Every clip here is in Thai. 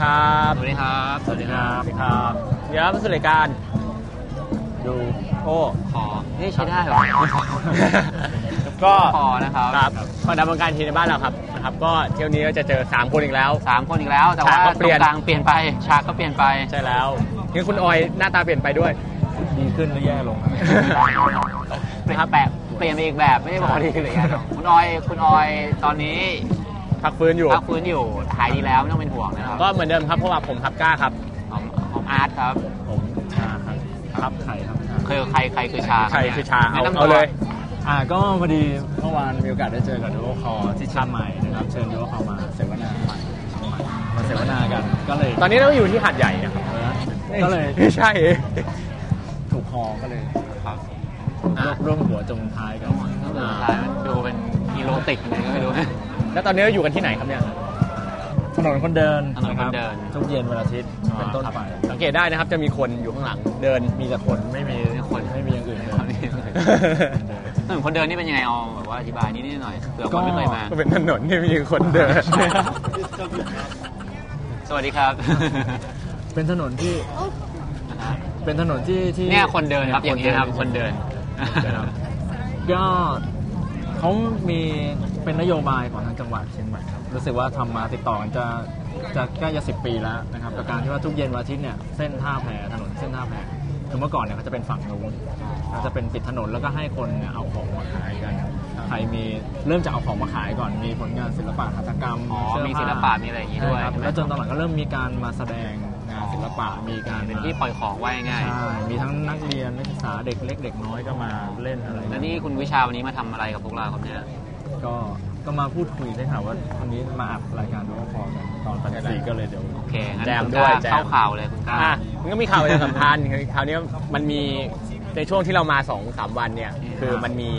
วัสดีครับ สวัสดีครับ สวัสดีครับ สวัสดีครับเดี๋ยวมาสู่รายการ ดูโอ้ขอนี่ใช้ได้เหรอ ก็พอนะครับครับมาดำเนินการทีในบ้านเราครับนะครับ ก็เที่ยวนี้ก็จะเจอ 3 คนอีกแล้วสามคนอีกแล้ว แต่ว่าฉากก็ตเปลี่รยนงกลางเปลี่ยนไป ฉากก็เปลี่ยนไป ใช่แล้วนี่คุณออยหน้าตาเปลี่ยนไปด้วย ดีขึ้นหรือแย่ลงครับเปลี่ยนแบบเปลี่ยนไปอีกแบบไม่ได้บอกดีเลยอะคุณออย คุณออยตอนนี้ พักฟื้นอยู่ พักฟื้นอยู่หายดีแล้วไม่ต้องเป็นห่วงนะครับ ก็เหมือนเดิมครับเพราะว่าผมทับกล้าครับของของอาร์ตครับ ผมชาครับครับไข่ครับชาคือใครใครคือชาใครเนี่ยคือชาเอาแนะนำเอาตัวเลยอ่าก็พอดีเมื่อวานมีโอกาสได้เจอกับดูโอคอที่เชียงใหม่นะครับเชิญดูโอคอมาเสวนาใหม่เชียงใหม่มาเสวนากันก็เลย ตอนนี้เราอยู่ที่หัดใหญ่นะครับก็เลยไม่ใช่ ถูกคอก็เลยครับอะร่วมหัวจมท้ายกันก็คือสุดท้ายมันดูเป็นอีโรติกอะไรก็ไม่รู้ แล้วตอนนี้เราอยู่กันที่ไหนครับเนี่ย ถนนคนเดินถนนคนเดินะครับทุกเย็นวันอาทิตย์เป็นต้นไปสังเกตได้นะครับจะมีคนอยู่ข้างหลังเดิน มีแต่คนไม่มีมีคนไม่มีอย่างอื่นเลยถนนคนเดินนี่เป็นยังไงเอาแบบว่าอธิบายนิดหน่อยเผื่อคนไม่เคยมา ก็เป็นถนนที่มีคนเดิน สวัสดีครับ เป็นถนนที่เป็นถนนที่ที่เนี่ยคนเดินครับอย่างนี้ยครับคนเดินครับก็เขามี เป็นนโยบายของทางจังหวัดเชียงใหม่ครับรู้สึกว่าทำมาติดต่อกันจะจะใกล้จะสิบปีแล้วนะครับกับการที่ว่าทุกเย็นวันอาทิตย์เนี่ยเส้นท่าแพถนนเส้นท่าแพคือเมื่อก่อนเนี่ยเขาจะเป็นฝั่งนู้นเขาจะเป็นปิดถนนแล้วก็ให้คนเนี่ยเอาของมาขายกันใครมีเริ่มจากเอาของมาขายก่อนมีผลงานศิลปะหัตถกรรมอ๋อเสื้อมีผ้าศิลปะมีอะไรอย่างนี้ด้วยใช่ครับใช่ไหมแล้วจนตอนหลังก็เริ่มมีการมาแสดงงานศิลปะมีการเป็นที่ปล่อยของไว้ง่ายใช่มีทั้งนักเรียนนักศึกษาเด็กเล็กเด็กน้อยก็มาเล่นอะไรแล้วนี่คุณวิชาวันนี้มาทำอะไรกับพวกเราครับเนี่ยก็ ก็มาพูดคุยได้ค่ะว่าวันนี้มาอัดรายการดูว่าพอกันตอนตัดสีก็เลยเดี๋ยว โอเคงั้นแจมคุณด้กวยล้าแจม เข้าข่าวเลยคุณกล้า อะมันก็มีข่าวประชาสัมพันธ์คือคราวนี้มันมีในช่วงที่เรามา2อสามวันเนี่ยอืม คือมันมี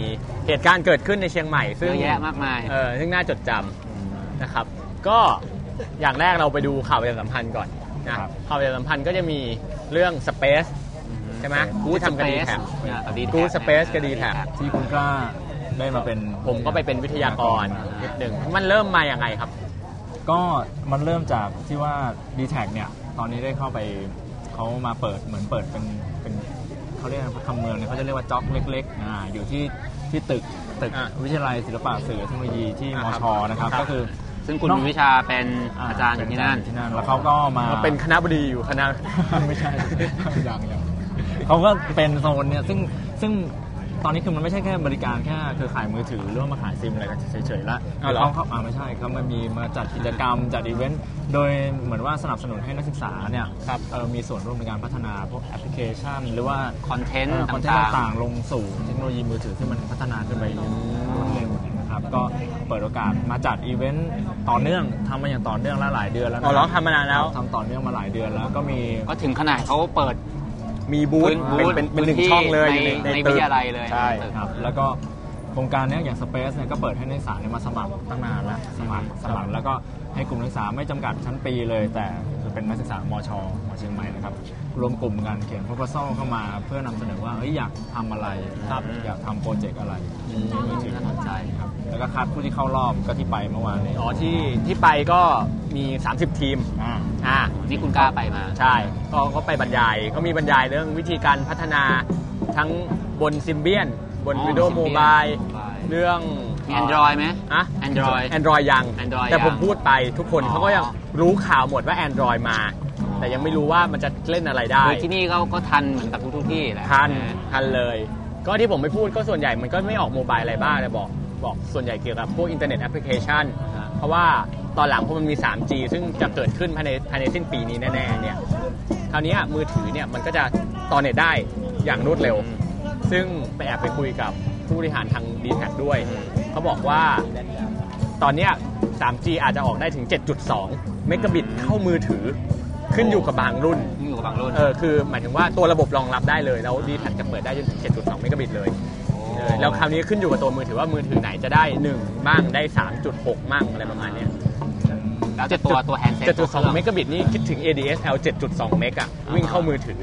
เหตุการณ์เกิดขึ้นในเชียงใหม่เยซึ่งอะแยะมากมาย เออซึ่งน่าจดจำนะครับ ก็อย่างแรกเราไปดูข่าวประชาสัมพันธ์ก่อนนะครับ ข่าวประชาสัมพันธ์ก็จะมีเรื่อง Space ใช่ไหมกู๊ดที่ทำกับ Space D-Tag อ่ากับ D-Tag Good Space กับ D-Tag ที่คุณกล้า ได้มาเป็นผมก็ไปเป็นวิทยากรนิดหนึ่งมันเริ่มมาอย่างไงครับ ก็มันเริ่มจากที่ว่า d t แทเนี่ยตอนนี้ได้เข้าไปเขามาเปิดเหมือนเปิดเป็นเป็นเขาเรียกอะไรคำเมืองเนี่ยเขาจะเรียกว่าจ็อกเล็กๆอ่าอยู่ที่ที่ตึกตึกอะวิทยาลัยศิลปะสื่อเทคโนโลยีที่มอ่าชนะครับครับก็คือซึ่งคุณวิชาเป็นอาจารย์อยู่ที่นั่นที่นั่นแล้วเขาก็มาเราเป็นคณะบดีอยู่คณะไม่ใช่ยังยังเขาก็เป็นโซนเนี่ยซึ่งซึ่ง ตอนนี้คือมันไม่ใช่แค่บริการแค่เครือข่ายมือถือหรือว่ามาขายซิมอะไรกันเฉยๆละอ้าวเหรอ เขาเขาอ่าไม่ใช่เขามันมีมาจัดกิจกรรมจัดอีเวนต์โดยเหมือนว่าสนับสนุนให้นักศึกษาเนี่ยครับเออมีส่วนร่วมในการพัฒนาพวกแอปพลิเคชัน หรือว่าคอนเทนต์คอนเทนต์ต่างต่างๆลงสู่เทคโนโลยีมือถือที่มันพัฒนาขึ้นไปอย่างรวดเร็วนะครับก็เปิดโอกาสมาจัดอีเวนต์ต่อเนื่องทำมาอย่างต่อเนื่องแล้วหลายเดือนแล้วนะอ๋อเหรอทำมานานแล้ว ทำต่อเนื่องมาหลายเดือนแล้วก็มีๆก็ถึงขนาดเขาเปิด มีบูธพื้นเป็นเป็นเป็นพื้นหนึ่งที่ช่องเลยในอยู่ในตึกวิทยาลัยเลยใช่ครับแล้วก็โครงการเนี้ยอย่าง Space เนี่ยก็เปิดให้นักศึกษาเนี่ยมาสมัครตั้งนานแล้วสมัครสมัครแล้วก็ให้กลุ่มนักศึกษาไม่จำกัดชั้นปีเลย แต่จะเป็นนักศึกษามชมเชียงใหม่นะครับ รวมกลุ่มกันเขียน proposal เข้ามา เพื่อนำเสนอว่าเฮ้ยอยากทำอะไรครับอยากทำโปรเจกต์อะไรในมือถือน่าสนใจครับ แล้วก็คัดผู้ที่เข้ารอบก็ที่ไปเมื่อวานนี้อ๋อที่ที่ไปก็มี 30 ทีม อ่า อ่า นี่คุณกล้าไปมาใช่ก็ก็ไปบรรยายเขามีบรรยายเรื่องวิธีการพัฒนาทั้งบนซิมเบียน บนอ๋อวิดีโอ Symbian โมบาย Mobile เรื่องมี Android ไหมอะ Android Android ยัง Android แต่ผมยังพูดไปทุกคนอ๋อ เขาก็ยังรู้ข่าวหมดว่า Android มา แต่ยังไม่รู้ว่ามันจะเล่นอะไรได้ โดยที่นี่เขาก็ทันเหมือนกับทุกๆที่แหละทันนะทันเลย ก็ที่ผมไม่พูดก็ส่วนใหญ่มันก็ไม่ออกโมบายอะไรบ้างแต่บอกบอกส่วนใหญ่เกี่ยวกับพวกอินเทอร์เน็ตแอปพลิเคชัน เพราะว่าตอนหลังพอมันมี 3G ซึ่งจะเกิดขึ้นภายในภายในสิ้นปีนี้แน่ๆเนี่ยคราวนี้มือถือเนี่ยมันก็จะต่อเน็ตได้อย่างรวดเร็ว ซึ่งไปแอบไปคุยกับผู้บริหารทาง d t แทด้วย เขาบอกว่าตอนเนี้ย 3G อาจจะออกได้ถึง 7.2 เมกะบิตเข้ามือถือ ขึ้นอยู่กับบางรุ่นมีอยู่กับบางรุ่น เออคือหมายถึงว่าตัวระบบรองรับได้เลย แล้ว d t แทจะเปิดได้จนถึง7.2เมกะบิตเลยเออแล้วคราวนี้ขึ้นอยู่กับตัวมือถือว่ามือถือไหนจะได้1มั่งได้ 3.6 มั่งอะไรประมาณเนี้ยแล้วแต่ตัวตัวแฮนด์เซ็ต7.2เมกะบิตนี่คิดถึง ADSL 7.2 เมกะวิ่งเข้ามือถือ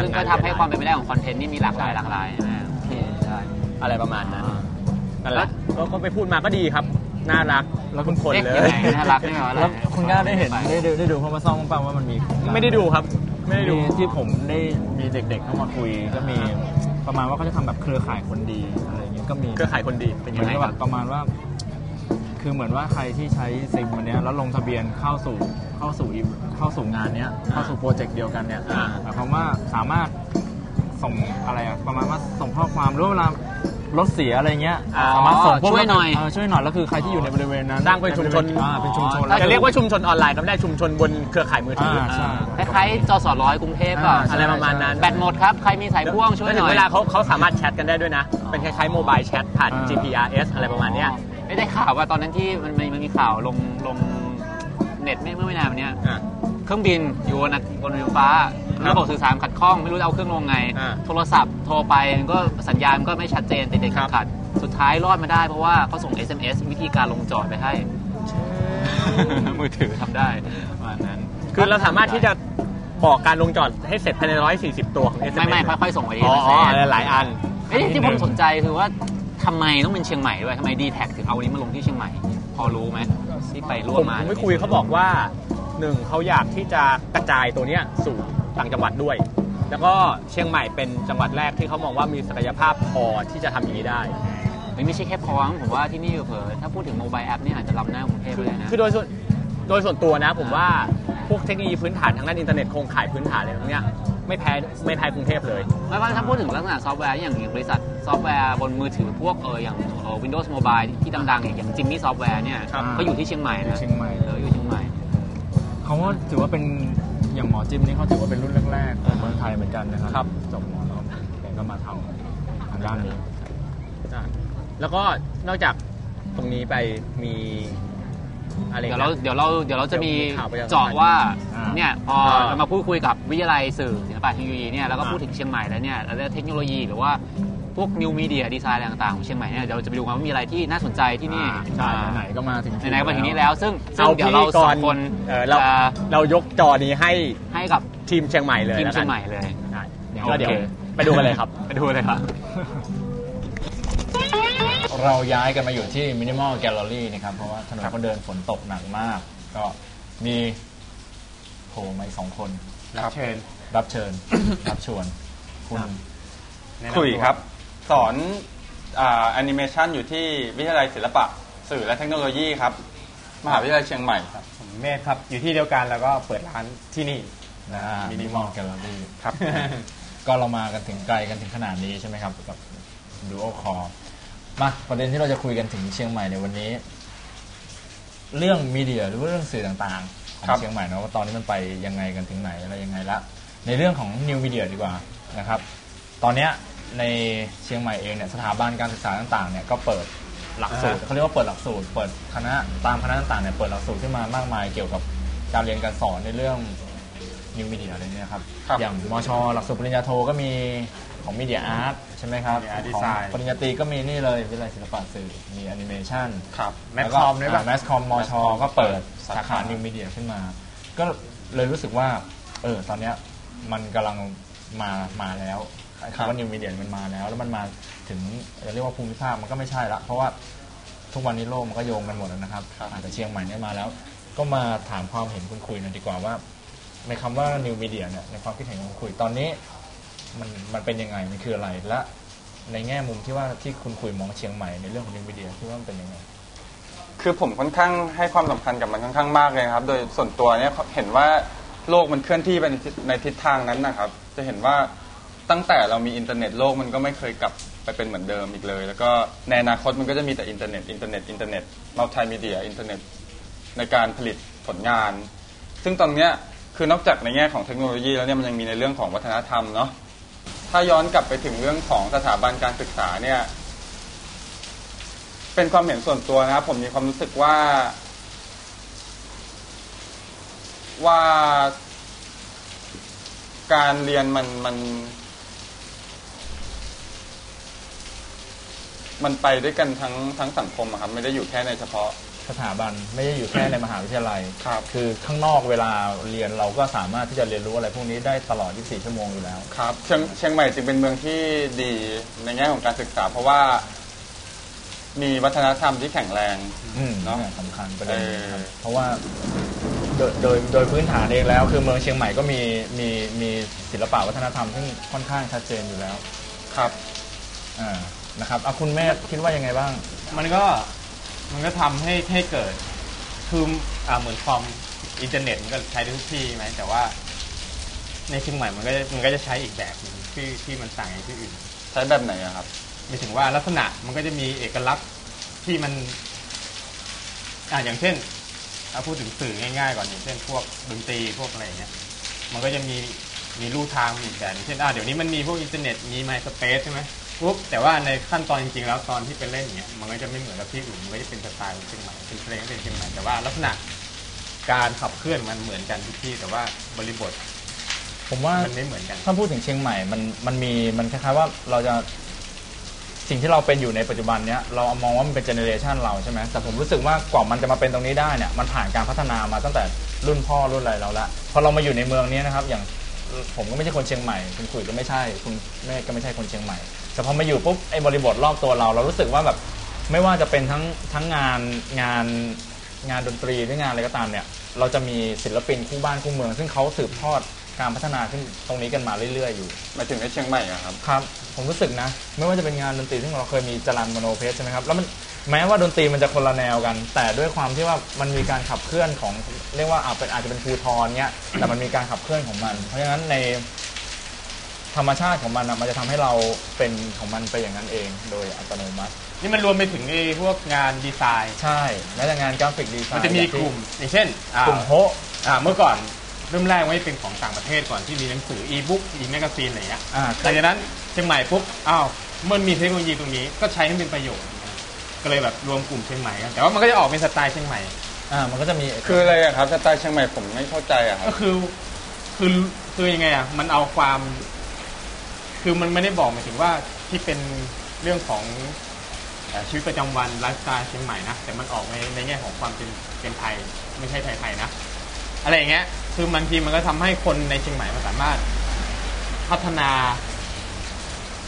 ซึ่งก็ทำให้ความเป็นไปได้ของคอนเทนต์นี่มีหลากหลายหลากหลายใช่ไหมโอเคใช่อะไรประมาณนั้นนั่นแหละก็ก็ไปพูดมาก็ดีครับ น่ารักแล้วคุณทุกคนเอ๊ะเลยังยไงน่ารักได้ไหมวะแล้วคุณก้าวได้เห็นได้ดูได้ดูเพราะมาซ่อมบ้างว่ามันมีไม่ได้ดูครับ ไม่ได้ดูมีที่ผมได้มีเด็กๆเข้ามาคุยก็มีประมาณว่าเขาจะทำแบบเครือข่ายคนดีอะไรอย่างเงี้ยก็มีเครือข่ายคนดีเป็นเหยัมืงอนไงกับคแบรับบประมาณว่า คือเหมือนว่าใครที่ใช้ซิมวันเนี้ยแล้วลงทะเบียนเข้าสู่เข้าสู่อีเข้าสู่งานเนี้ยเข้าสู่โปรเจกต์เดียวกันเนี่ยอ่าหมายความว่าสามารถส่งอะไรอะประมาณว่าส่งข้อความหรือว่าเวลา รถเสียอะไรเงี้ยอ๋อสามารถส่งพวกช่วยหน่อยเช่วยหน่อยแล้วคือใครที่อยู่ในบริเวณนั้นสร้างเป็นชุมชน อ่าเป็นชุมชน จะเรียกว่าชุมชนออนไลน์ก็ไม่ได้ชุมชนบนเครือข่ายมือถืออ่าใช่ คล้ายๆจสร้อยกรุงเทพเปล่าอ่าอะไรประมาณนั้น แบตหมดครับ ใครมีสายพ่วงช่วยแล้วหถึน่งอยเวลาเขาเขาสามารถแชทกันได้ด้วยนะ เป็นคล้ายๆโมบายแชทผ่าน อ่า GPRS อะไรประมาณเนี้ย ไม่ได้ข่าวว่าตอนนั้นที่มันมันมันมีข่าวลงลงเน็ตไม่เมื่อไม่นานมาเนี้ย อ่าเครื่องบินอยู่บนอะบนวิวฟ้าค รับระบบสื่อสารขัดข้องไม่รู้จะเอาเครื่องลงไง อ่าโทรศัพท์โทรไปมันก็สัญญาณก็ไม่ชัดเจนติดติดครัขับดขัดสุดท้ายรอดมาได้เพราะว่าเขาส่ง SMS วิธีการลงจอดไปให้ มือถือทำได้ประมาณนั้นคือเราสามารถที่จะบอกการลงจอดให้เสร็จภายใน 140 ตัวของ SMS ไม่ไม่ค่อยๆส่งไปทีอ๋อละอ๋อเส้นหลายๆอัน เอ้ยที่ผมสนใจคือว่าทำไมต้องเป็นเชียงใหม่ด้วยทำไมดีแท็ถึงเอาอันนี้มาลงที่เชียงใหม่ พอรู้ไหมที่ไปร่วผมมมา ผมไม่คุยเขาบอกว่าหนึ่งเขาอยากที่จะกระจายตัวเนี้ยสู่ ต่างจังหวัดด้วย แล้วก็เชียงใหม่เป็นจังหวัดแรกที่เขามองว่ามีศักยภาพพอที่จะทำอย่างนี้ได้ไม่ใช่แค่พอมั้งผมว่าที่นี่เผลอๆถ้าพูดถึงโมบายแอปเนี่ยอาจจะล้ำหน้ากรุงเทพเลยนะ คือโดยส่วนโดยส่วนตัวนะผมว่าพวกเทคโนโลยีพื้นฐานทางด้านอินเทอร์เน็ตโครงข่ายพื้นฐานอะไรพวกเนี้ยไม่แพ้ไม่แพ้กรุงเทพเลย ไม่ว่าถ้าพูดถึงลักษณะซอฟต์แวร์อย่างอย่างบริษัทซอฟต์แวร์บนมือถือพวกเอออย่างเออ Windows Mobile ที่ดังๆ อย่างจิมมี่ซอฟต์แวร์เนี่ยครับก็อยู่ที่เชียงใหม่อยู่นะเชียงใหม่ เอออยู่เชียงใหม่ เขาว่าถือว่าเป็น อย่างหมอจิมนี่เขาถือว่าเป็นรุ่นแรกๆของเมืองไทยเหมือนกันนะครับครับจบหมอแล้วแกก็มาทำทางด้านนี้อะแล้วก็นอกจากตรงนี้ไปมีอะไรเดี๋ยวนะเราเดี๋ยวเราเดี๋ยวเราจะมีเดี๋ยวมีข่าวประชาสัมพันธ์เจาะว่าอ่าเนี่ยพออ่าเรามาพูดคุยกับวิทยาลัยสื่อศิลปะเทคโนโลยีเนี่ยแล้วก็อ่าพูดถึงเชียงใหม่แล้วเนี่ยแล้วเทคโนโลยีหรือว่า พวกนิวมีเดียดีไซน์อะไรต่างๆของเชียงใหม่เนี่ยเดี๋ยวเราจะไปดูกันว่ามีอะไรที่น่าสนใจที่นี่ใช่ไหนๆก็มาถึงไหนๆก็มาถึงนี้แล้ว ซึ่งซึ่งเอาเดี๋ยวพิเราธีกสอรงคนเออเราจะเรายกจอนี้ให้ให้กับทีมเชียงใหม่เลยทีมแล้วเชีกัยนงใหม่เลยใช่โอเคก็เดี๋ยวไปดูกันเลยครับ ไปดูเลยครับ เราย้ายกันมาอยู่ที่มินิมอลแกลเลอรี่นะครับ เพราะว่าถนนคนเดินฝนตกหนักมาก ก็มีโผล่มาอีกสองคน รับเชิญ รับเชิญ รับชวน คุณคุยครับ สอนแอนิเมชันอยู่ที่วิทยาลัยศิลปะ สื่อและเทคโนโลยีครับ มหาวิทยาลัยเชียงใหม่ครับผมเมธครับ อยู่ที่เดียวกันแล้วก็เปิดร้านที่นี่นะมินิมอลแกลเลอรี่ครับ ก็เรามากันถึงไกลกันถึงขนาดนี้ใช่ไหมครับ กับดูโอคอมาประเด็นที่เราจะคุยกันถึงเชียงใหม่ในวันนี้ เรื่องมีเดียหรือว่าเรื่องสื่อต่างๆของครับเชียงใหม่เนอะว่าตอนนี้มันไปยังไงกันถึงไหนอะไรยังไงละในเรื่องของนิวมีเดียดีกว่านะครับ ตอนเนี้ย ในเชียงใหม่เองเนี่ยสถาบันการศึกษาต่างๆเนี่ยก็เปิดหลักสูตรอ่าฮะเขาเรียกว่าเปิดหลักสูตร เปิดคณะตามคณะต่างๆเนี่ยเปิดหลักสูตรขึ้นมามากมายเกี่ยวกับการเรียนการสอนในเรื่องนิวมีเดียอะไรเนี่ยครับครับอย่างมชหลักสูตรปริญญาโทก็มีของมีเดียอาร์ตใช่ไหมครับ Media Art ของ Design ปริญญาตรีก็มีนี่เลยวิทยาลัยศิลปะสื่อมีแอนิเมชันครับแมทคอมด้วยป่ะแมสคอมมชก็เปิดสาขาสาขานิวมีเดียขึ้นมา ก็เลยรู้สึกว่าเออตอนเนี้ยมันกำลังมามาแล้ว คำว่านิวมีเดียมันมาแล้ว แล้วมันมาถึงจะเรียกว่าภูมิภาคมันก็ไม่ใช่ละ เพราะว่าทุกวันนี้โลกมันก็โยงกันหมดแล้วนะครับอาจจะเชียงใหม่เนี่ยมาแล้ว ก็มาถามความเห็นคุณคุยหน่อยดีกว่าว่า ในคำว่านิวมีเดียเนี่ยในความคิดเห็นของคุณคุยตอนนี้ มันมันเป็นยังไงมันคืออะไรและในแง่มุมที่ว่าที่คุณคุยมองเชียงใหม่ในเรื่องของนิวมีเดียที่ว่ามันเป็นยังไงคือผมค่อนข้างให้ความสำคัญกับมันค่อนข้างมากเลยครับ โดยส่วนตัวเนี่ยเห็นว่าโลกมันเคลื่อนที่ไปในทิศในทิศทางนั้นนะครับ จะเห็นว่า ตั้งแต่เรามีอินเทอร์เน็ตโลกมันก็ไม่เคยกลับไปเป็นเหมือนเดิมอีกเลย แล้วก็ในอนาคตมันก็จะมีแต่อินเทอร์เน็ตอินเทอร์เน็ตอินเทอร์เน็ตมัลติมีเดียอินเทอร์เน็ตในการผลิตผลงาน ซึ่งตอนเนี้ยคือนอกจากในแง่ของเทคโนโลยีแล้วเนี่ยมันยังมีในเรื่องของวัฒนธรรมเนาะถ้าย้อนกลับไปถึงเรื่องของสถาบันการศึกษาเนี่ย เป็นความเห็นส่วนตัวนะครับ ผมมีความรู้สึกว่า ว่าการเรียนมันมัน มันไปด้วยกันทั้งทั้งสังคมอะครับไม่ได้อยู่แค่ในเฉพาะ สถาบันไม่ได้อยู่แค่ในมหาวิทยาลัยครับ คือข้างนอกเวลาเรียนเราก็สามารถที่จะเรียนรู้อะไรพวกนี้ได้ตลอด 24 ชั่วโมงอยู่แล้ว ครับเชียงเชียงใหม่จึงเป็นเมืองที่ดีในแง่ของการศึกษา เพราะว่า มีวัฒนธรรมที่แข็งแรง อืมเนอะสำคัญประเด็นนี้ครับ เออ เพราะว่าโดยโดยโดยพื้นฐานเองแล้ว คือเมืองเชียงใหม่ก็มีมีมีศิลปะวัฒนธรรมซึ่งค่อนข้างชัดเจนอยู่แล้ว ครับ อ่า นะครับเอาคุณแม่คิดว่ายังไงบ้าง มันก็มันก็ทำให้ให้เกิดคืออ่าเหมือนคอมอินเทอร์เน็ตมันก็ใช้ได้ทุกที่ไหมแต่ว่า ในเชียงใหม่มันก็จะมันก็จะใช้อีกแบบหนึงที่ที่มันต่างจากที่อื่น ใช้แบบไหนอะครับ หมายถึงว่าลักษณะมันก็จะมีเอกลักษณ์ที่มันอ่าอย่างเช่นถ้าพูดถึงสื่อง่ายๆก่อนอย่างเช่น พวกดนตรีพวกอะไรอย่างเงี้ยมันก็จะมีมีรูทางมีอีกแบบอย่างเช่นอ่าเดี๋ยวนี้มันมีพวกอินเทอร์เน็ตมี My Space ใช่ไหม ปุ๊บแต่ว่าในขั้นตอนจริงๆแล้วตอนที่ไปเล่นเนี่ยมันก็จะไม่เหมือนกับที่อื่นมันก็จะเป็นสไตล์ของเชียงใหม่เป็นเพลงเป็นเชียงใหม่แต่ว่าลักษณะการขับเคลื่อนมันเหมือนกันทุกที่แต่ว่าบริบทผมว่ามันไม่เหมือนกัน ถ้าพูดถึงเชียงใหม่มันมันมีมันคล้ายๆว่าเราจะสิ่งที่เราเป็นอยู่ในปัจจุบันเนี้ยเรามองว่ามันเป็นเจเนอเรชันเราใช่ไหมแต่ผมรู้สึกว่ากว่ามันจะมาเป็นตรงนี้ได้เนี่ยมันผ่านการพัฒนามาตั้งแต่รุ่นพ่อรุ่นอะไรเราละพอเรามาอยู่ในเมืองนี้นะครับ อย่างผมก็ไม่ใช่คนเชียงใหม่ คุณขุยก็ไม่ใช่ คุณแม่ก็ไม่ใช่คนเชียงใหม่ แต่พอมาอยู่ปุ๊บไอ้บริบทรอบตัวเรา เรารู้สึกว่าแบบไม่ว่าจะเป็นทั้งทั้งงานงานงานดนตรีหรืองานอะไรก็ตามเนี่ย เราจะมีศิลปินคู่บ้านคู่เมือง ซึ่งเขาสืบทอดการพัฒนาขึ้นตรงนี้กันมาเรื่อย ๆ อยู่หมายถึงในเชียงใหม่อะครับ ครับ ผมรู้สึกนะ ไม่ว่าจะเป็นงานดนตรีซึ่งเราเคยมีจรันมโนเพชรใช่ไหมครับ แล้วมันแม้ว่าดนตรีมันจะคนละแนวกัน แต่ด้วยความที่ว่ามันมีการขับเคลื่อนของเรียกว่าอาจเป็นอาจจะเป็นภูทรเนี้ยแต่มันมีการขับเคลื่อนของมัน เพราะฉะนั้นใน ธรรมชาติของมันอะมันจะทำให้เราเป็นของมันไปอย่างนั้นเอง โดยอัตโนมัติ นี่มันรวมไปถึงไอ้พวกงานดีไซน์ ใช่แม้แต่งานกราฟิกดีไซน์มันจะมีกลุ่ม อย่างเช่นอ่ากลุ่มโฮะอ่าเมื่อก่อนเริ่มแรกไม่เป็นของต่างประเทศก่อนที่มีหนังสืออีบุ๊กอีแมกกาซีนอะไรเงี้ย อ่าหลังจากนั้นเชียงใหม่ปุ๊บ อ้าวมันมีเทคโนโลยีตรงนี้ก็ใช้ให้เป็นประโยชน์ ก็เลยแบบรวมกลุ่มเชียงใหม่กันแต่ว่ามันก็จะออกเป็นสไตล์เชียงใหม่ อ่ามันก็จะมีคืออะไรอะครับสไตล์เชียงใหม่ผมไม่เข้าใจอะครับ ก็คือคือคือยังไงอะมันเอาความ คือมันไม่ได้บอกหมายถึงว่าที่เป็นเรื่องของเอ่อชีวิตประจำวันไลฟ์สไตล์เชียงใหม่นะ แต่มันออกในในแง่ของความเป็นเป็นไทย ไม่ใช่ไทยๆนะ อะไรอย่างเงี้ย คือบางทีมันก็ทำให้คนในเชียงใหม่มันสามารถพัฒนา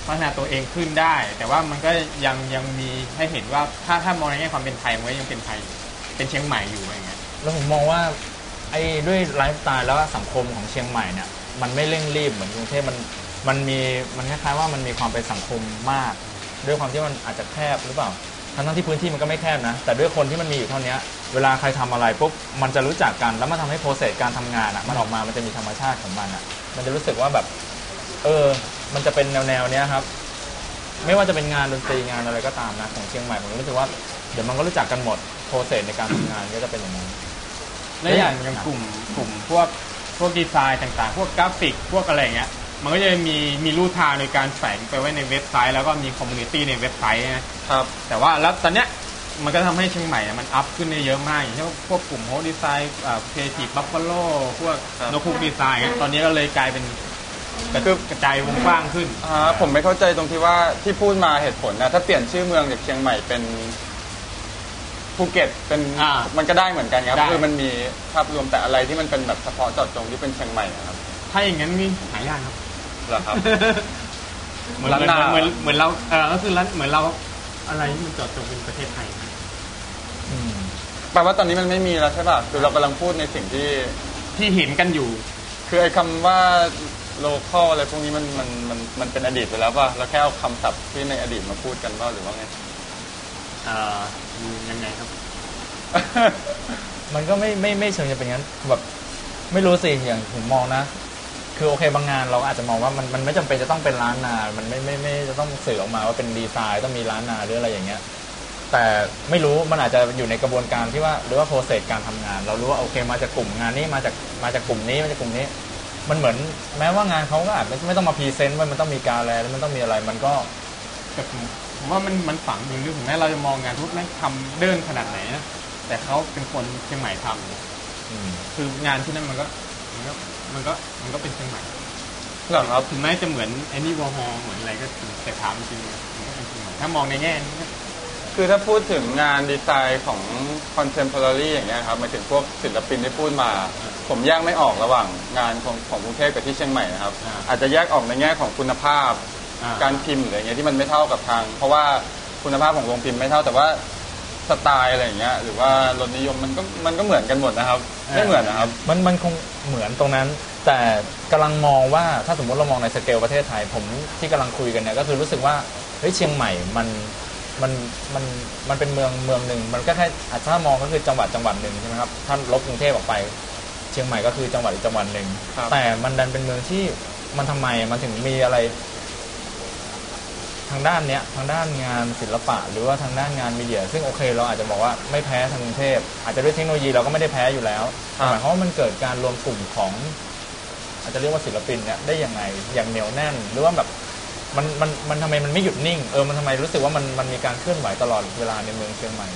พัฒนาตัวเองขึ้นได้ แต่ว่ามันก็ยังยังมีให้เห็นว่าถ้าถ้ามองในแง่ความเป็นไทยมันก็ยังเป็นไทยเป็นเชียงใหม่อยู่อะไรอย่างเงี้ย แล้วผมมองว่าไอ้ด้วยไลฟ์สไตล์แล้วก็สังคมของเชียงใหม่เนี่ยมันไม่เร่งรีบเหมือนกรุงเทพมัน มันมีมันคล้ายๆว่ามันมีความเป็นสังคมมาก ด้วยความที่มันอาจจะแคบหรือเปล่าทั้งที่พื้นที่มันก็ไม่แคบนะ แต่ด้วยคนที่มันมีอยู่เท่านี้เวลาใครทำอะไรปุ๊บมันจะรู้จักกันแล้วมันทำให้โปรเซสการทำงานอะมันออกมามันจะมีธรรมชาติของมันอะ มันจะรู้สึกว่าแบบ เออ มันจะเป็นแนวๆเนี้ยครับ ไม่ว่าจะเป็นงานดนตรีงานอะไรก็ตามนะของเชียงใหม่ผมรู้สึกว่าเดี๋ยวมันก็รู้จักกันหมดโปรเซสในการทำงานก็จะเป็นอย่างนั้นและอย่างอย่างกลุ่มกลุ่มพวกพวกดีไซน์ต่าง ๆ พวกกราฟิกพวกอะไรอย่างเงี้ย มันก็จะมีมีรูทางในการแฝงไปไว้ในเว็บไซต์ แล้วก็มีคอมมูนิตี้ในเว็บไซต์นะครับ แต่ว่าแล้วตอนเนี้ยมันก็ทำให้เชียงใหม่เนี่ยมันอัพขึ้นได้เยอะมากอย่างเช่นพวกกลุ่มโฮดีไซน์อ่าเพจีบัฟฟาโลพวกครับโนคุกดีไซน์ตอนนี้ก็เลยกลายเป็นกระคือกระจายวงกว้างขึ้นอ่าผมไม่เข้าใจตรงที่ว่าที่พูดมาเหตุผลนะถ้าเปลี่ยนชื่อเมืองจากเชียงใหม่เป็นภูเก็ตเป็นอ่ามันก็ได้เหมือนกันครับได้คือมันมีภาพรวมแต่อะไรที่มันเป็นแบบเฉพาะเจาะจงที่เป็นเชียงใหม่นะครับ ถ้าอย่างนั้นนี่หายากครับ เหรอครับเหมือนล้านนาเหมือนเหมือนเราเออก็คือร้านเหมือนเราอะไรที่มันเจอดจงเป็นประเทศไทยอืมแปลว่าตอนนี้มันไม่มีแล้วใช่ป่ะคือเรากำลังพูดในสิ่งที่ที่เห็นกันอยู่ คือไอ้คำว่าโลคอลอะไรพวกนี้มันมันมันมันเป็นอดีตไปแล้วป่ะเราแค่เอาคำศัพท์ที่ในอดีตมาพูดกันว่าหรือว่าไงเอ่อยังไงครับ มันก็ไม่ไม่ไม่เชิงจะเป็นงั้นแบบไม่รู้สิอย่างผมมองนะ คือโอเคบางงานเราอาจจะมองว่ามันมันไม่จำเป็นจะต้องเป็นร้านนา มันไม่ไม่ไม่จะต้องสื่อออกมาว่าเป็นดีไซน์ต้องมีร้านนาหรืออะไรอย่างเงี้ย แต่ไม่รู้มันอาจจะอยู่ในกระบวนการที่ว่าหรือว่าโปรเซสการทำงาน เรารู้ว่าโอเคมาจากกลุ่มงานนี้มาจากมาจากกลุ่มนี้มาจากกลุ่มนี้ มันเหมือนแม้ว่างานเขาก็อาจไม่ไม่ต้องมาพรีเซนต์ว่ามันต้องมีการอะไรแล้วมันต้องมีอะไรมันก็แต่ผมผมว่ามันมันฝังอยู่ลึกถึงแม้เราจะมองงานทุกแม่งทำเดินขนาดไหนนะแต่เขาเป็นคนเชียงใหม่ทำอืมคืองานที่นั่นมันก็มันก็ มันก็มันก็เป็นเชียงใหม่เหรอครับถึงแม้จะเหมือนแอนนี่วอร์ฮอลเหมือนอะไรก็จริงแต่ถามจริงๆมันก็เป็นเชียงใหม่ถ้ามองในแง่นี้ก็คือถ้าพูดถึงงานดีไซน์ของ contemporary อย่างเงี้ยครับหมายถึงพวกศิลปินที่พูดมา ผมแยกไม่ออกระหว่างงานของของกรุงเทพกับที่เชียงใหม่นะครับ อาจจะแยกออกในแง่ของคุณภาพอ่าการพิมพ์หรืออะไรเงี้ยที่มันไม่เท่ากับทาง เพราะว่าคุณภาพของโรงพิมพ์ไม่เท่าแต่ว่า สไตล์อะไรอย่างเงี้ยหรือว่ารสนิยมมันก็มันก็เหมือนกันหมดนะครับ ไม่เหมือนนะครับ มันมันคงเหมือนตรงนั้น แต่กำลังมองว่าถ้าสมมติเรามองในสเกลประเทศไทย ผมที่กำลังคุยกันเนี่ยก็คือรู้สึกว่าเฮ้ยเชียงใหม่มันมันมันมันเป็นเมืองเมืองหนึ่งมันก็แค่อาจจะถ้ามองก็คือจังหวัดจังหวัดหนึ่งใช่ไหมครับถ้าลบกรุงเทพออกไป เชียงใหม่ก็คือจังหวัดอีกจังหวัดหนึ่งครับ แต่มันดันเป็นเมืองที่มันทำไมมันถึงมีอะไร ทางด้านเนี้ยทางด้านงานศิลปะ หรือว่าทางด้านงานมีเดีย ซึ่งโอเคเราอาจจะบอกว่าไม่แพ้ทางกรุงเทพอาจจะด้วยเทคโนโลยีเราก็ไม่ได้แพ้อยู่แล้วครับหมายความว่ามันเกิดการรวมกลุ่มของ อาจจะเรียกว่าศิลปินเนี่ยได้ยังไงอย่างเหนียวแน่น หรือว่าแบบมันมันมันทำไมมันไม่หยุดนิ่งเออมันทำไมรู้สึกว่ามันมันมีการเคลื่อนไหวตลอดเวลาในเมืองเชียงใหม่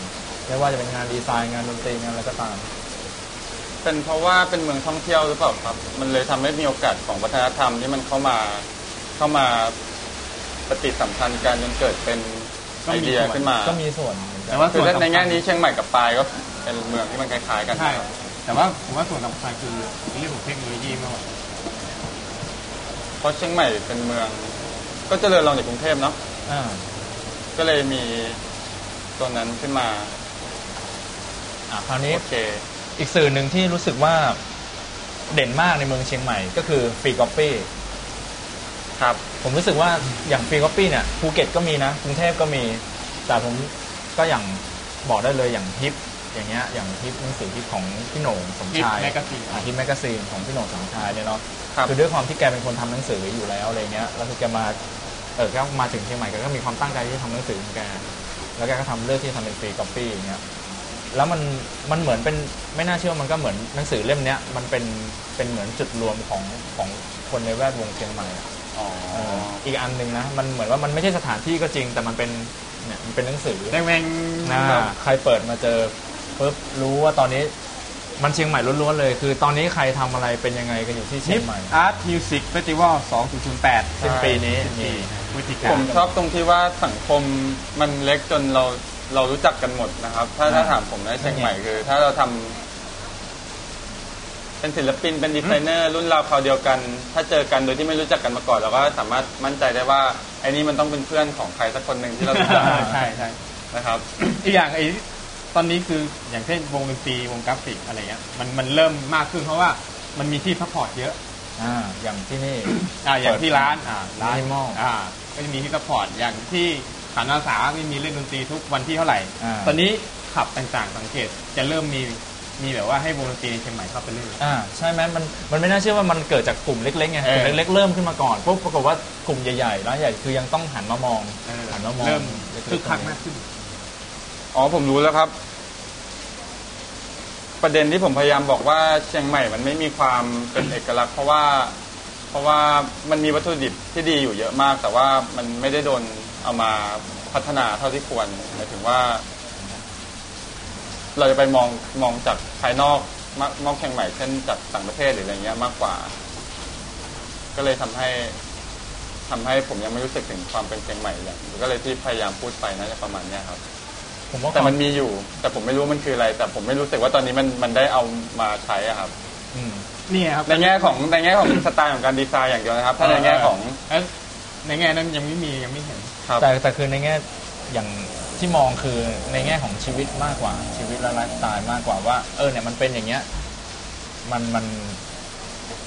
ไม่ว่าจะเป็นงานดีไซน์งานดนตรีงานอะไรก็ตาม เป็นเพราะว่าเป็นเมืองท่องเที่ยวหรือเปล่าครับ มันเลยทำให้มีโอกาสของวัฒนธรรมที่มันเข้ามาเข้ามา ปฏิสัมพันธ์กันจนเกิดเป็นก็ไอมีเดียส่วนขึ้นมาก็มีส่วนเหมือนกันแต่ว่าคือส่วนถ้าสำในคัญแง่นี้เชียงใหม่กับปายก็เป็นเมืองที่มันคล้ายๆกันใช่นะครับแต่ว่าผมว่าส่วนสำคัญคือเรื่องของเทคโนโลยีมากกว่าเพราะเชียงใหม่เป็นเมือง ก็เจริญรองจากกรุงเทพเนาะอ่าก็เลยมีตัวนั้นขึ้นมาอะคราวนี้โอเคอีกสื่อหนึ่งที่รู้สึกว่าเด่นมากในเมืองเชียงใหม่ ก็คือฟรี e อ p ปี้ ครับ ผมรู้สึกว่าอย่างฟรี e อ p ปี้เนี่ยภูเก็ตก็มีนะกรุงเทพก็มี แต่ผมก็อย่างบอกได้เลยอย่างฮิปอย่างเงี้ยอย่างฮิปหนังสือฮิปของพี่โหน่งสมชาย Hip Magazine ฮิปแมกซีนของพี่โหน่งสมชายเนี่ยเนาะครับ คือด้วยความที่แกเป็นคนทำหนังสืออยู่แล้วอะไรเงี้ยแล้วคือแกมาเออก็มาถึงเชียงใหม่แกก็มีความตั้งใจที่จะทำหนังสือของแกแล้วแกก็ทำเลือกที่จะทำเป็นฟรี e อ p ปี้อย่างเงี้ยแล้วมันมันเหมือนเป็นไม่น่าเชื่อว่ามันก็เหมือนหนังสือเล่มเนี้ยมันเป็นเป็นเหมือนจุดรวมของของคนในแวดวงเชียงใหม่อะอ๋อ เอออีกอันหนึ่งนะมันเหมือนว่ามันไม่ใช่สถานที่ก็จริง แต่มันเป็นเนี่ยมันเป็นหนังสือแดงแมงนะใครเปิดมาเจอปุ๊บรู้ว่าตอนนี้มันเชียงใหม่ล้วนๆเลย คือตอนนี้ใครทำอะไรเป็นยังไงกันอยู่ที่เชีฮิยปงใหม่ อาร์ตมิวสิกเฟสติวัล2008 สิ้นปีนี้สิ้นปีนี่พฤศจิกาผมชอบตรงที่ว่าสังคมมันเล็กจนเราเรารู้จักกันหมดนะครับ ถ้าถ้าถามผมนะเชียงใหม่คือ ถ้าเราทำ เป็นศิลปินเป็นดีไซเนอร์รุ่นราวคราวเดียวกัน ถ้าเจอกันโดยที่ไม่รู้จักกันมาก่อนเราก็สามารถมั่นใจได้ว่าไอ้นี่มันต้องเป็นเพื่อนของใครสักคนหนึ่งที่เรารู้จักใช่ใช่นะครับ อีกอย่างไอ้ตอนนี้คืออย่างเช่นวงดนตรีวงกราฟิกอะไรเงี้ยมันมันเริ่มมากขึ้นเพราะว่ามันมีที่พักผ่อนเยอะอ่าอย่างที่นี่อ่าอย่างที่ร้านอ่าร้าน Minimal อ่าก็จะมีที่ซัพพอร์ตอย่างที่ฐานอาสาก็มีเล่นดนตรีทุกวันที่เท่าไหร่อ่าตอนนี้ขับต่างๆสังเกตจะเริ่มมี มีแบบว่าให้วงดนตรีในเชียงใหม่เข้าไปเล่น อ่าใช่ไหมมันมันไม่น่าเชื่อว่ามันเกิดจากกลุ่มเล็กๆไงเออกลุ่มเล็กๆเริ่มขึ้นมาก่อนปุ๊บปรากฏว่ากลุ่มใหญ่ๆร้านใหญ่คือยังต้องหันมามองเออหันมามองเริ่มเล็ๆคึกคักมากขึ้น อ๋อผมรู้แล้วครับ ประเด็นที่ผมพยายามบอกว่าเชียงใหม่มันไม่มีความเป็นเอกลักษณ์เพราะว่า เพราะว่ามันมีวัตถุดิบที่ดีอยู่เยอะมาก แต่ว่ามันไม่ได้โดนเอามาพัฒนาเท่าที่ควรหมายถึงว่า เราจะไปมองมองจากภายนอกมากนอกเชียงใหม่เช่นจากต่างประเทศหรืออะไรเงี้ยมากกว่า ก็เลยทำให้ทำให้ผมยังไม่รู้สึกถึงความเป็นเชียงใหม่อย่างก็เลยที่พยายามพูดไปน่าจะประมาณเนี้ยครับผมว่าแต่มันความีอยู่ แต่ผมไม่รู้มันคืออะไร แต่ผมไม่รู้สึกว่าตอนนี้มันมันได้เอามาใช้อะครับอืมนี่ครับในแง่ของในแง่ของสไตล์ของการดีไซน์อย่างเดียวนะครับ ถ้าในแง่ของเอ้ยในแง่นั้นยังไม่มียังไม่เห็นครับแต่แต่คือในแง่อย่าง ที่มองคือในแง่ของชีวิตมากกว่า ชีวิตและไลฟ์สไตล์มากกว่าว่า เออเนี่ยมันเป็นอย่างเงี้ยมันมัน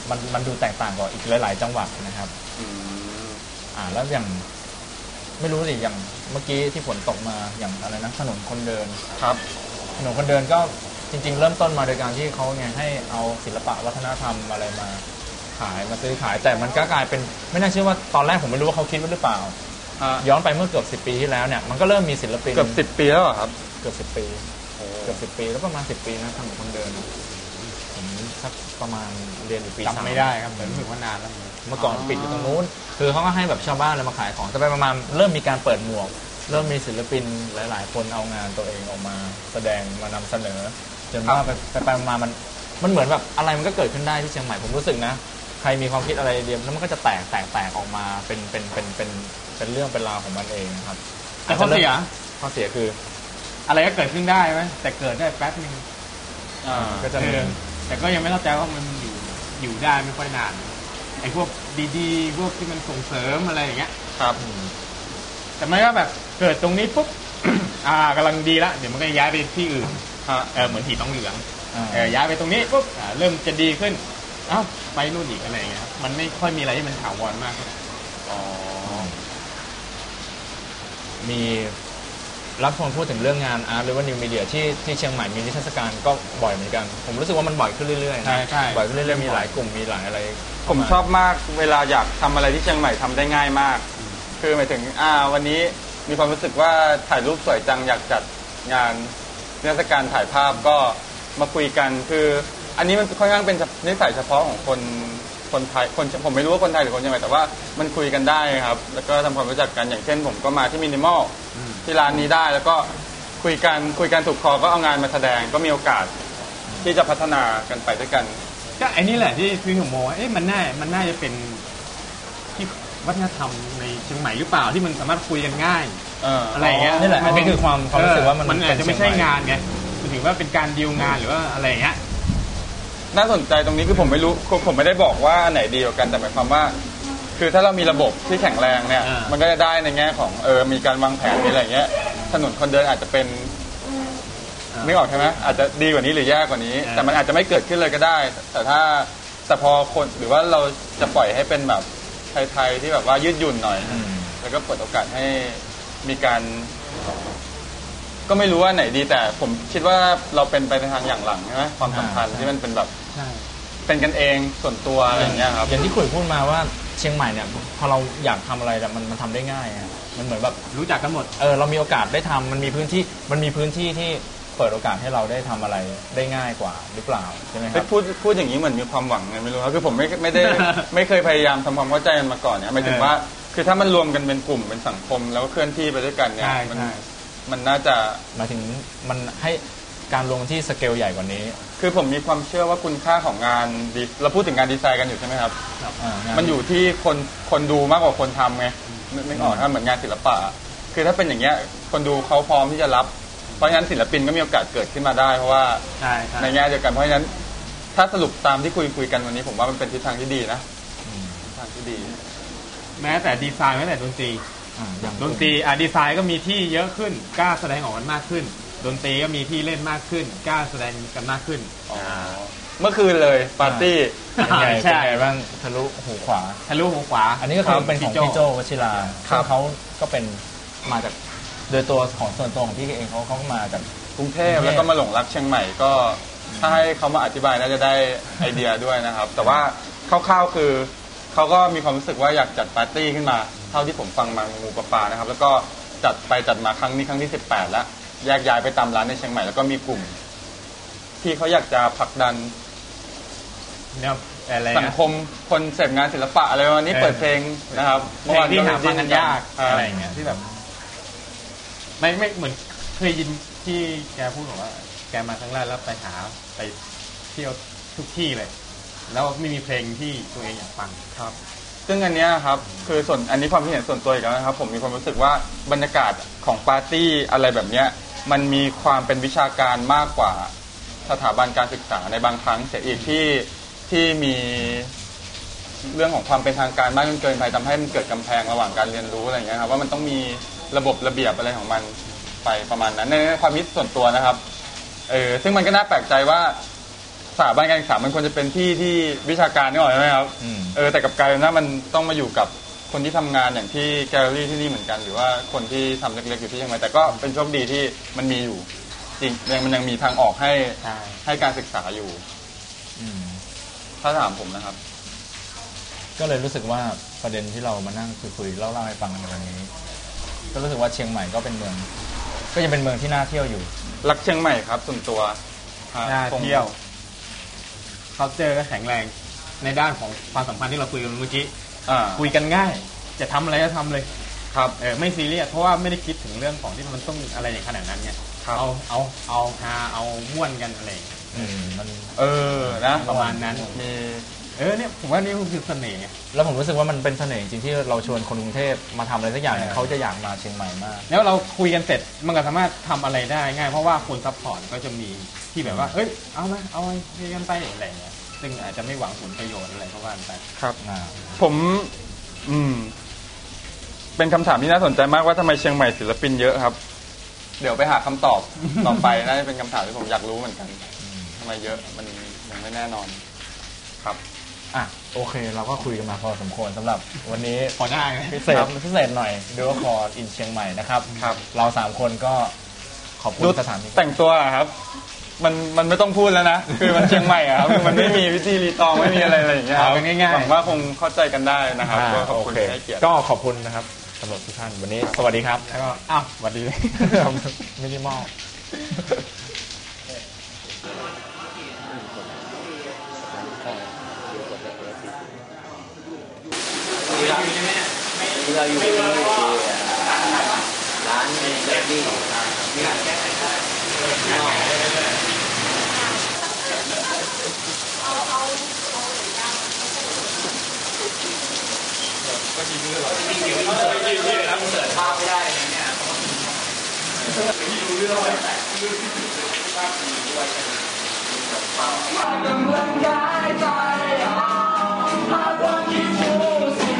มันมันดูแตกต่างกว่าอีกหลาย ๆ จังหวัดนะครับอืมอ่าแล้วอย่างไม่รู้สิอย่างเมื่อกี้ที่ฝนตกมาอย่างอะไรนะถนนคนเดินครับถนนคนเดินก็จริง ๆ เริ่มต้นมาโดยการที่เขาไงให้เอาศิลปะวัฒนธรรมอะไรมาขายมาซื้อขายแต่มันก็กลายเป็นไม่น่าเชื่อว่าตอนแรกผมไม่รู้ว่าเขาคิดไว้หรือเปล่า ฮะ ย้อนไปเมื่อเกือบสิปีที่แล้วเนี่ยมันก็เริ่มมีศิลปินเกือบสิบปีแล้วเหรอครับ เกือบสิบปี เกือบสิบปีแล้วประมาณสิบปีนะถนนคนเดินผมสักประมาณเรียนอยู่ปีสาม จำไม่ได้ครับแต่รู้สึกว่านานแล้วเหมือนกันเมื่อก่อนปิดอยู่ตรงนู้น คือเขาก็ให้แบบชาวบ้านเลยมาขายของ แต่ไปประมาณเริ่มมีการเปิดหมวก เริ่มมีศิลปินหลาย ๆ คนเอางานตัวเองออกมา แสดงมานำเสนอ จนว่าไปไปไปมามันมันเหมือนแบบอะไรมันก็เกิดขึ้นได้ที่เชียงใหม่ผมรู้สึกนะ ใครมีความคิดอะไรเดียมแล้วมันก็จะแตกแตกแตกออกมาเป็นเป็นเป็นเป็น เป็นเรื่องเป็นราวของมันเองครับแต่ข้อเสียข้อเสียคือ อะไรก็เกิดขึ้นได้ไหมแต่เกิดได้แป๊บนึงอ่าก็จะเอมีอแต่ก็ยังไม่เข้าใจว่ามันอยู่อยู่ได้ไม่ค่อยนานไอ้พวกดีๆ พวกที่มันส่งเสริมอะไรอย่างเงี้ย ครับอืมแต่ไม่ว่าแบบเกิดตรงนี้ปุ๊บอ่ากำลังดีละเดี๋ยวมันก็ย้ายไปที่อื่นฮะเออเหมือนหีต้องเหลืองอ่าเออย้ายไปตรงนี้ปุ๊บอ่าเริ่มจะดีขึ้น เอ้าไปนู่นอีกอะไรอย่างเงี้ยครับมันไม่ค่อยมีอะไรที่มันถาวรมากอ๋อ มีรับคนพูดถึงเรื่องงานอาร์ตหรือว่านิวมีเดียที่ที่เชียงใหม่มีนิทรรศการก็บ่อยเหมือนกัน ผมรู้สึกว่ามันบ่อยขึ้นเรื่อยๆนะใช่ใช่ บ่อยขึ้นเรื่อยๆมีหลายกลุ่มมีหลายอะไรผมชอบมากเวลาอยากทำอะไรที่เชียงใหม่ทำได้ง่ายมาก คือหมายถึงอ่าวันนี้มีความรู้สึกว่าถ่ายรูปสวยจังอยากจัดงานนิทรรศการถ่ายภาพก็มาคุยกันคือ อันนี้มันค่อนข้างเป็นนิสัยเฉพาะของคน คนไทยคนผมไม่รู้ว่าคนไทยหรือคนเชียงใหม่แต่ว่ามันคุยกันได้ครับ แล้วก็ทำความรู้จักกันอย่างเช่น ผมก็มาที่มินิมอลที่ร้านนี้ได้แล้วก็คุยกันคุยกันถูกคอก็เอางานมาแสดงก็มีโอกาสที่จะพัฒนากันไปด้วยกันก็ไอ้นี่แหละที่พี่ผมมองว่าเอ๊ะมันน่ามันน่าจะเป็นที่วัฒนธรรมในเชียงใหม่หรือเปล่าที่มันสามารถคุยกันง่าย เอออะไรอย่างเงี้ยนี่แหละอันนี้คือความความรู้สึกว่ามันมันอาจจะไม่ใช่เป็นเชียงใหม่งานไงมันถือว่าเป็นการดีลงานหรือว่าอะไรอย่างเงี้ย น่าสนใจตรงนี้คือผมไม่รู้คือผมไม่ได้บอกว่าอันไหนดีกว่ากันแต่หมายความว่า คือถ้าเรามีระบบที่แข็งแรงเนี่ย อ่ามั มันก็จะได้ในแง่ของเออมีการวางแผนมีอะไรอย่างเงี้ย ถนนคนเดินอาจจะเป็นนึกออกใช่ไหมอาจจะดีกว่านี้หรือแย่กว่านี้แต่มันอาจจะไม่เกิดขึ้นเลยก็ได้ แต่ถ้าแต่พอคนหรือว่าเราจะปล่อยให้เป็นแบบไทยๆที่แบบว่ายืดหยุ่นหน่อยอืมแล้วก็เปิดโอกาสให้มีการ ก็ไม่รู้ว่าไหนดีแต่ผมคิดว่าเราเป็นไปในทางอย่างหลังใช่ไหมความสัมพันธ์อ่าที่มันเป็นแบบใช่เป็นกันเองส่วนตัวอะไรอย่างเงี้ยครับ อย่างที่คุยพูดมาว่าเชียงใหม่เนี่ยพอเราอยากทำอะไรเนี่ยมันมันทำได้ง่ายอะมันเหมือนแบบรู้จักกันหมด เออเรามีโอกาสได้ทำมันมีพื้นที่มันมีพื้นที่ที่เปิดโอกาสให้เราได้ทำอะไรได้ง่ายกว่าหรือเปล่าใช่ไหมคเฮ้รัยบพูดพูดอย่างนี้เหมือนมีความหวังไงไม่รู้ครับคือผมไม่ไม่ได้ ไม่เคยพยายามทำความเข้าใจกันมาก่อนเนี่ยหมายถึงเออว่า คือถ้ามันรวมกันเป็นกลุ่มเป็นสังคมแล้วก็เคลื่อนที่ไปด้วยกันเนี่ยใช่มัใช่ มันน่าจะหมายถึงมันให้การลงที่สเกลใหญ่กว่านี้ คือผมมีความเชื่อว่าคุณค่าของงานดีเราพูดถึงงานดีไซน์กันอยู่ใช่ไหมครับอ่างามันอยู่ที่คนคนดูมากกว่าคนทำไงนึกนึกออกถ้าเหมือนงานศิลปะอะคือถ้าเป็นอย่างเงี้ยคนดูเขาพร้อมที่จะรับ เพราะฉะนั้นศิลปินก็มีโอกาสเกิดขึ้นมาได้ เพราะว่าใช่ใช่ในแง่เดียวกันเพราะฉะนั้น ถ้าสรุปตามที่คุยคุยกันวันนี้ ผมว่ามันเป็นทิศทางที่ดีนะอืมทิศทางที่ดี แม้แต่ดีไซน์แม้แต่ดนตรี อ่าอย่างดนตรีอะดีไซน์ก็มีที่เยอะขึ้นกล้าแสดงออกกันมากขึ้น ดนตรีก็มีที่เล่นมากขึ้นกล้าแสดงกันมากขึ้นอ๋อเมื่อคืนเลยปาร์ตี้เป็นไงใช่เป็นไงบ้างทะลุหูขวา ทะลุหูขวา อันนี้ก็คือเป็นของพี่โจวชิราครับซึ่งเขาก็เป็นมาจากโดยตัวของส่วนตัวของพี่เองเขาเขาก็มาจากกรุงเทพแล้วก็มาหลงรักเชียงใหม่ก็ถ้าให้เขามาอธิบายน่าจะได้ไอเดียด้วยนะครับ แต่ว่าคร่าวๆคือเขาก็มีความรู้สึกว่าอยากจัดปาร์ตี้ขึ้นมา เท่าที่ผมฟังมางูปลาปลานะครับ แล้วก็จัดไปจัดมาครั้งนี้ครั้งที่ 18 แล้วแยกย้ายไปตามร้านในเชียงใหม่แล้วก็มีกลุ่ม ที่เขาอยากจะผลักดันเนี่ยอะไรสังนะคมคนเสพงานศิลปะอะไรประมาณนี้เออเปิดเพลงนะครับเพลงที่หาฟังกันยากอ่อะไรอย่างเงี้ยที่แบบไม่ไม่เหมือนเคยยินที่แกพูดบอกว่า แกมาครั้งแรกแล้วไปหาไปเที่ยวทุกที่เลย แล้วไม่มีเพลงที่ตัวเองอยากฟังครับ ซึ่งอันเนี้ยครับคือส่วนอันนี้ความคิดเห็นส่วนตัวอีกแล้วนะครับ ผมมีความรู้สึกว่าบรรยากาศของปาร์ตี้อะไรแบบเนี้ยมันมีความเป็นวิชาการมากกว่าสถาบันการศึกษาในบางครั้งเสียอีกที่ที่มีเรื่องของความเป็นทางการมากจนเกินไปทำให้มันเกิดกำแพงระหว่างการเรียนรู้อะไรอย่างเงี้ยครับว่ามันต้องมีระบบระเบียบอะไรของมันไปประมาณนั้นในในความคิดส่วนตัวนะครับ เออซึ่งมันก็น่าแปลกใจว่า ถาบันการศึกษามันควรจะเป็นที่ที่วิชาการนี่หรอกใช่ไหมครับอืมเออแต่กับกลายเป็นว่ามันต้องมาอยู่กับคนที่ทำงานอย่างที่แกลเลอรี่ที่นี่เหมือนกัน หรือว่าคนที่ทำเล็กๆอยู่ที่เชียงใหม่แต่ก็เป็นโชคดีที่มันมีอยู่จริงยังมันยังมีทางออกให้ใช่ให้การศึกษาอยู่อืมถ้าถามผมนะครับ ก็เลยรู้สึกว่าประเด็นที่เรามานั่งคุยๆเล่าๆให้ฟังกันในวันนี้ ก็รู้สึกว่าเชียงใหม่ก็เป็นเมือง ก็ยังเป็นเมืองที่น่าเที่ยวอยู่รักเชียงใหม่ครับส่วนตัวฮะน่าคงเที่ยว เขาเจอก็แข็งแรงในด้านของความสัมพันธ์ที่เราคุยกันเมื่อกี้อ่าคุยกันง่าย จะทำอะไรก็ทำเลยครับ เออไม่ซีเรียสเพราะว่าไม่ได้คิดถึงเรื่องของที่มันต้องอะไรอย่างขนาดนั้นไงครับ เอาเอาเอาฮาเอาม่วนกันอะไรอย่างเงี้ยอืมมันเออนะประมาณนั้น มี เออเนี่ยผมว่านี่คือเสน่ห์ไงแล้วผมรู้สึกว่ามันเป็นเสน่ห์จริงที่เราชวนคนกรุงเทพมาทำอะไรสักอย่างเนี่ยเออเขาจะอยากมาเชียงใหม่มาก แล้วเราคุยกันเสร็จมันก็สามารถทำอะไรได้ง่าย เพราะว่าคนซัพพอร์ตก็จะมีที่แบบว่า เอ้ยเอามาเอาไปคุยกันไปอะไรอย่างเงี้ยซึ่งอาจจะไม่หวังผลประโยชน์อะไรก็ว่ากันไปครับ อ่า ผม อืม เป็นคำถามที่น่าสนใจมากว่าทำไมเชียงใหม่ศิลปินเยอะครับ เดี๋ยวไปหาคำตอบ ต่อไปน่าจะเป็นคำถามที่ผมอยากรู้เหมือนกันทำไมเยอะมันยังไม่แน่นอน ครับ อะโอเค เราก็คุยกันมาพอสมควรสำหรับวันนี้พอได้ไหมพิเศษพิเศษหน่อยดูว่าคออินเชียงใหม่นะครับครับ เราสามคนก็ขอบคุณดูสถานที่แต่งตัวอะครับ มันมันไม่ต้องพูดแล้วนะ คือมันเชียงใหม่อะครับคือมันไม่มีวิธีรีตองไม่มีอะไรอะไรอย่างเงี้ยครับเอากันง่ายๆหวังว่าคงเข้าใจกันได้นะครับอ่าก็ขอบโอคุณเคที่ให้เกียรติก็ขอบคุณนะครับสำหรับทุกท่านวันนี้ สวัสดีครับแล้วก็อ้าวสวัสดีเลยมินิมอล เราอยู่ที่นี่คือร้านเบเกอรี่ก็ยิ้มเลยจริงๆยิ้มเลยนะมึงเปิดภาพไม่ได้เนี่ยไม่รู้เรื่องเลยภาพดีด้วยกำลังย้ายใจหาความคิดผู้